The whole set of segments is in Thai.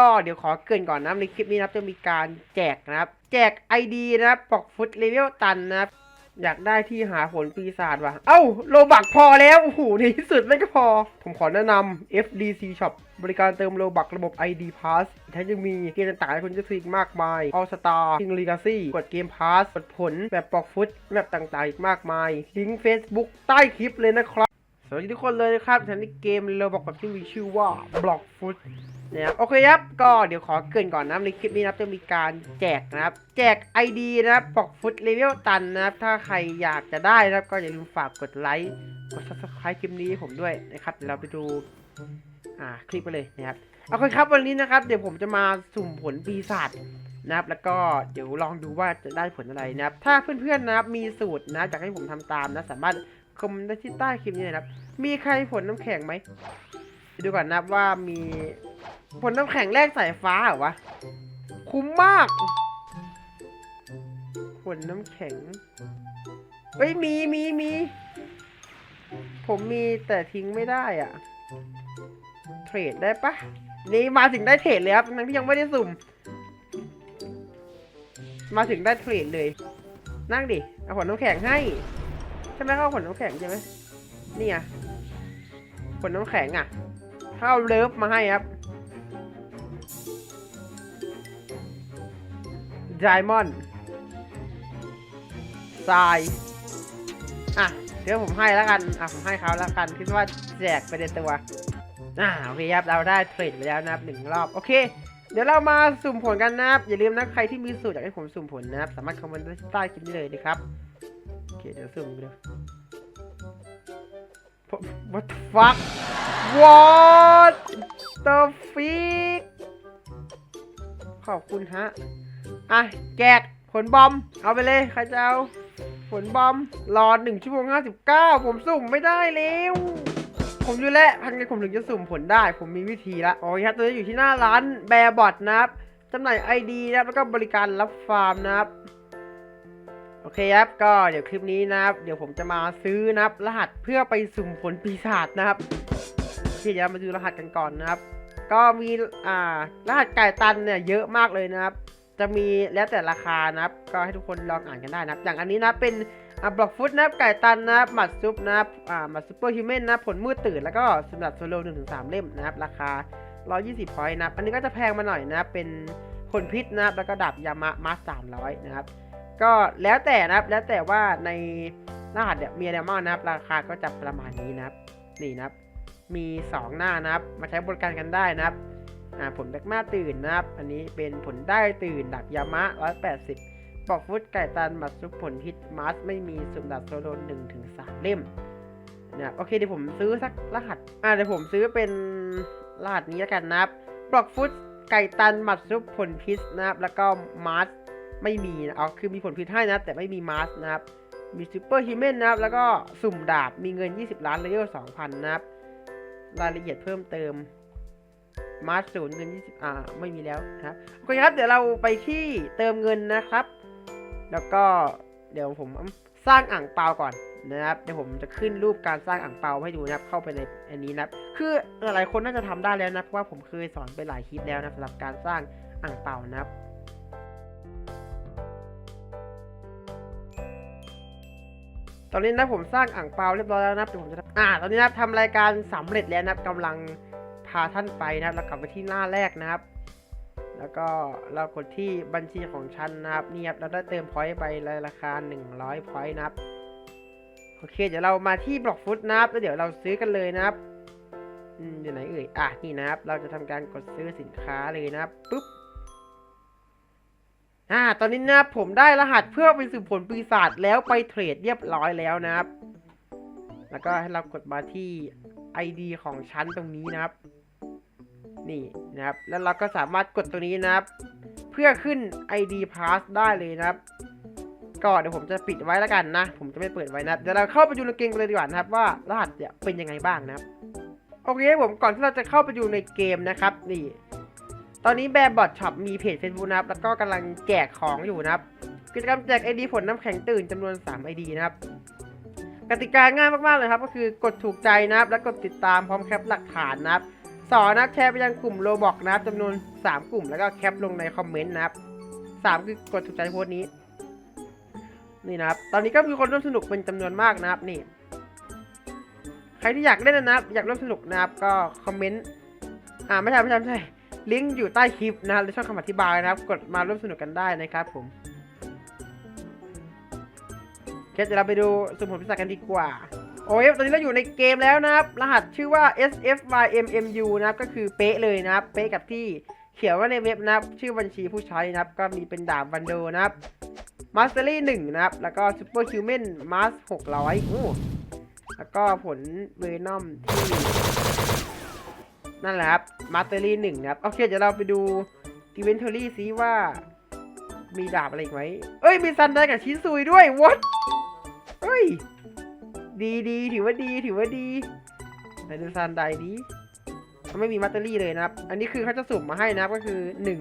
ก็เดี๋ยวขอเกินก่อนนะครับในคลิปนี้นับจะมีการแจกนะครับ แจก ID นะครับปอกฟุตเลเวลตันนะครับ อยากได้ที่หาผลปีศาจว่ะ เอ้า โลบักพอแล้วโอ้โหในที่สุดไม่ก็พอ ผมขอแนะนำ FDC Shop บริการเติมโลบักระบบ ID Pass อีกทั้งยังมีเกมต่างๆให้คุณจะซื้อมากมาย All Star King Legacy กดเกม Pass กดผลแบบปอกฟุตแบบต่างๆอีกมากมายลิงก์ Facebook ใต้คลิปเลยนะครับ สวัสดีทุกคนเลยนะครับฉันในเกมเราบอกแบบที่มีชื่อว่า Block Foot นะครับโอเคครับ ก็เดี๋ยวขอเกินก่อนนะครับในคลิปนี้นะครับจะมีการแจกนะครับ แจก ID นะครับปอกฟุตเลเวลตันนะครับ ถ้าใครอยากจะได้นะครับ ก็อย่าลืมฝากกดไลค์ กด subscribe คลิปนี้ผมด้วยนะครับเดี๋ยวเราไปดูอ่าคลิปไปเลยนะครับโอเคครับวันนี้นะครับ เดี๋ยวผมจะมาสุ่มผลปีศาจนะครับ แล้วก็เดี๋ยวลองดูว่าจะได้ผลอะไรนะครับ ถ้าเพื่อนๆนะครับมีสูตรนะอยากให้ผมทำตามนะสามารถ คอมเมนต์ได้ที่ใต้คลิปนี้นะครับ มีใครผลน้ำแข็งไหมดูก่อนนับว่ามีผลน้ำแข็งแรกสายฟ้าเหรอวะ คุ้มมาก ผลน้ำแข็งเอ้ยมีมีมีผมมีแต่ทิ้งไม่ได้อะ เทรดได้ปะนี่มาถึงได้เทรดเลยครับทั้งที่ยังไม่ได้สุ่ม มาถึงได้เทรดเลย นั่งดิ เอาผลน้ำแข็งให้ ใช่ไหมเข้าผลน้ำแข็งใช่ไหมนี่ไงผลน้ำแข็งอะเข้าเลิฟมาให้ครับไดมอนด์ทรายอะเดี๋ยวผมให้แล้วกัน อะผมให้เขาแล้วกันคิดว่าแจกไปในตัวอ่าโอเคครับเราได้เทรดไปแล้วนะครับหนึ่งรอบโอเค เดี๋ยวเรามาสุ่มผลกันนะครับอย่าลืมนะใครที่มีสูตรอยากให้ผมสุ่มผลนะครับ สามารถคอมเมนต์ใต้คลิปนี้เลยนะครับ เดี๋ยวสุ่มไปเลย What the fuck What the fuck ขอบคุณฮะ อะ แจกผลบอม เอาไปเลย ใครจะเอา ผลบอม รอหนึ่งชั่วโมงห้าสิบเก้าผมสุ่มไม่ได้แล้วผมอยู่แล้วพังไงผมถึงจะสุ่มผลได้ ผมมีวิธีละโอ้ยครับตอนนี้อยู่ที่หน้าร้านแบร์บอทนะครับจำหน่ายไอดีนะครับแล้วก็บริการรับฟาร์มนะครับ โอเคครับ ก็เดี๋ยวคลิปนี้นะครับ เดี๋ยวผมจะมาซื้อนะครับ รหัสเพื่อไปสุ่มผลปีศาจนะครับโอเคเดี๋ยวมาดูรหัสกันก่อนนะครับ ก็มีอ่ารหัสไก่ตันเนี่ยเยอะมากเลยนะครับ จะมีแล้วแต่ราคานะครับ ก็ให้ทุกคนลองอ่านกันได้นะครับ อย่างอันนี้นะเป็นอ่าบล็อกฟุตนะครับไก่ตันนะครับหมัดซุปนะครับอ่าหมัดซุปเปอร์ฮิวแมนนะผลมืดตื่นแล้วก็สำหรับโซโล่หนึ่งถึงสามเล่มนะครับ ราคา 120พอยต์นะครับ อันนี้ก็จะแพงมาหน่อยนะครับเป็นผลพิษนะครับแล้วก็ดาบยามะมาสามร้อยนะครับ ก็แล้วแต่นะครับ แล้วแต่ว่าในรหัสเนี่ยมีอะไรบ้างนะครับ ราคาก็จะประมาณนี้นะครับ นี่นะครับ มี 2 หน้านะครับ มาใช้บริการกันได้นะครับ อ่า ผลแบกมาตื่นนะครับ อันนี้เป็นผลได้ตื่นดักยามะ 180ปอกฟุตไก่ตันบัตรซุปผลพิษมาสไม่มีสุ่มดับโซโลหนึ่งถึงสามเล่มนะโอเคเดี๋ยวผมซื้อสักรหัส อ่าเดี๋ยวผมซื้อเป็นรหัสนี้แล้วกันนะครับปลอกฟุตไก่ตันหมัดซุปผลพิษนะครับ แล้วก็มาส ไม่มีนะเอาคือมีผลพิษให้นะ แต่ไม่มีมาสนะครับ มีซูเปอร์ฮิวแมนนะครับ แล้วก็สุ่มดาบมีเงิน 20 ล้านเลเวล2,000 นะครับ รายละเอียดเพิ่มเติมมาร์ศูนย์เงิน20อ่า ไม่มีแล้วนะครับโอเคครับ เดี๋ยวเราไปที่เติมเงินนะครับ แล้วก็เดี๋ยวผมสร้างอ่างเปาก่อนนะครับ เดี๋ยวผมจะขึ้นรูปการสร้างอ่างเปาให้ดูนะครับ เข้าไปในอันนี้นะครับ คือหลายคนน่าจะทำได้แล้วนะ เพราะว่าผมเคยสอนไปหลายคลิปแล้วนะสำหรับการสร้างอ่างเปานะครับ อนนี้นะผมสร้างอ่างเปาเรียบร้อยแล้วนะครับเดี๋ยวผมจะอ่าตอนนี้นะทำรายการสำเร็จแล้วนะครับกำลังพาท่านไปนะครับแล้วกลับไปที่หน้าแรกนะครับ แล้วก็เรากดที่บัญชีของฉันนะครับนี่ครับเราได้เติมพอยต์ไปในราคา 100พอยต์นะครับโอเค เดี๋ยวเรามาที่บล็อกฟุตนะครับแล้วเดี๋ยวเราซื้อกันเลยนะครับอืมอยู่ไหนเอ่ยอะนี่นะครับ เราจะทำการกดซื้อสินค้าเลยนะครับปุ๊บ อ่า ตอนนี้นะผมได้รหัสเพื่อไปสืบผลปีศาจแล้วไปเทรดเรียบร้อยแล้วนะครับ แล้วก็ให้เรากดมาที่ ID ของชั้นตรงนี้นะครับ นี่นะครับ แล้วเราก็สามารถกดตรงนี้นะครับ เพื่อขึ้น ID pass ได้เลยนะครับก็เดี๋ยวผมจะปิดไว้แล้วกันนะ ผมจะไม่เปิดไว้นะครับเดี๋ยวเราเข้าไปดูในเกมกันเลยดีกว่านะครับว่ารหัสเนี่ยเป็นยังไงบ้างนะครับ โอเคผมก่อนที่เราจะเข้าไปดูในเกมนะครับ นี่ ตอนนี้แบร์บอทช็อปมีเพจ Facebook นะครับ แล้วก็กำลังแจกของอยู่นะครับ กิจกรรมแจก ID ผลน้ำแข็งตื่นจำนวน3 ID นะครับ กติกาง่ายมากๆเลยครับ ก็คือกดถูกใจนะครับ แล้วกดติดตามพร้อมแคปหลักฐานนะครับสองนะแชร์ไปยังกลุ่มโลบอกนะครับจำนวน 3 กลุ่มแล้วก็แคปลงในคอมเมนต์นะครับสามคือกดถูกใจโพสต์นี้ นี่นะครับ ตอนนี้ก็มีคนร่วมสนุกเป็นจำนวนมากนะครับนี่ ใครที่อยากเล่นนะครับ อยากร่วมสนุกนะครับ ก็คอมเมนต์ อ่าไม่ใช่ไม่ใช่ไม่ใช่ ลิงก์อยู่ใต้คลิปนะครับช่องคำอธิบายนะครับ กดมาร่วมสนุกกันได้นะครับผมเคเดี๋ยวเราไปดูสมุดพิศากันดีกว่าโอ้ยตอนนี้เราอยู่ในเกมแล้วนะครับ รหัสชื่อว่า sfymmu นะครับก็คือเป๊ะเลยนะครับ เป๊ะกับที่เขียนว่าในเว็บนะครับ ชื่อบัญชีผู้ใช้นะครับ ก็มีเป็นดาบวันโดนะครับมาสเตอรี่หนึ่งนะครับ แล้วก็ซูเปอร์คิวแมนมาสหกร้อยแล้วก็ผลเวนอมที่ นั่นแหละครับมาสเตอรี่หนึ่งครับโอเคเดี๋ยวเราไปดูอีเวนทอรี่ซิว่า มีดาบอะไรอีกไหมเอ้ย มีซันไดกับชิซุยด้วย what เฮ้ย ดีดีถือว่าดีถือว่าดีไหนดูซันไดดีไม่มีมาสเตอรี่เลยนะครับ อันนี้คือเขาจะสุ่มมาให้นะครับก็คือหนึ่ง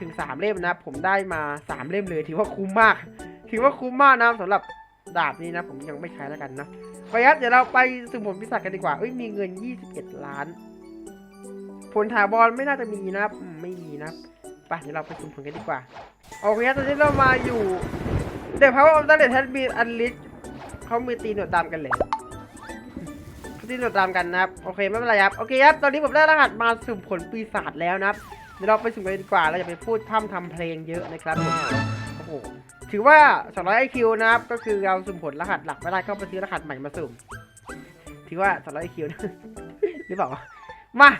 ถึงสามเล่มนะครับผมได้มาสามเล่มเลย ถือว่าคุ้มมาก ถือว่าคุ้มมากนะสำหรับดาบนี้นะ ผมยังไม่ใช้แล้วกันนะขออนุญาตเดี๋ยวเราไปสุ่มผลพิศาจกันดีกว่าเอ้ยมีเงิน 21 ล้าน ลถาวรไม่น่าจะมีนะครับไม่มีนะไปเดี๋ยวเราไปสุ่มผลกันดีกว่าโอเคครับตอนนี้เรามาอยู่เดี๋ยวพาวเวอร์ออฟเดอะแทนมีอันลิสเขามีตีหนวดดำกันเลยตีหนวดดำกันนะครับโอเคไม่เป็นไรครับโอเคครับตอนนี้ผมได้รหัสมาสุ่มผลปีศาจแล้วนะครับเดี๋ยวเราไปสุ่มกันดีกว่าเราอย่าไปพูดพร่ำทำเพลงเยอะนะครับโอ้โหถือว่า 200 IQ นะครับ ก็คือเราสุ่มผลรหัสหลักไม่ได้ก็ไปซื้อรหัสใหม่มาสุ่ม ถือว่า 200 IQ นะหรือเปล่า มา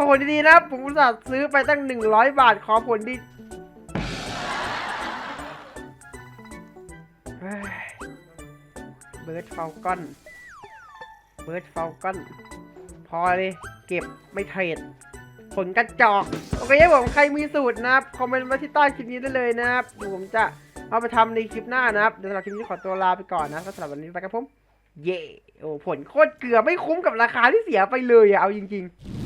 อผลดีๆนะผมอุตส่าห์ซื้อไปตั้ง 100 บาทขอผลดีเบิร์ดเฟลกอนเบิร์ดเฟลกอนพอเลยเก็บไม่เทรดผลกระจอก โอเคครับผมใครมีสูตรนะครับ คอมเมนต์มาที่ใต้คลิปนี้ได้เลยนะครับผมจะเอาไปทำในคลิปหน้านะครับเดี๋ยวสำหรับคลิปนี้ขอตัวลาไปก่อนนะสำหรับวันนี้ไปครับผม เย่โอ้ผลโคตรเกลือไม่คุ้มกับราคาที่เสียไปเลยอะเอาจริง ๆ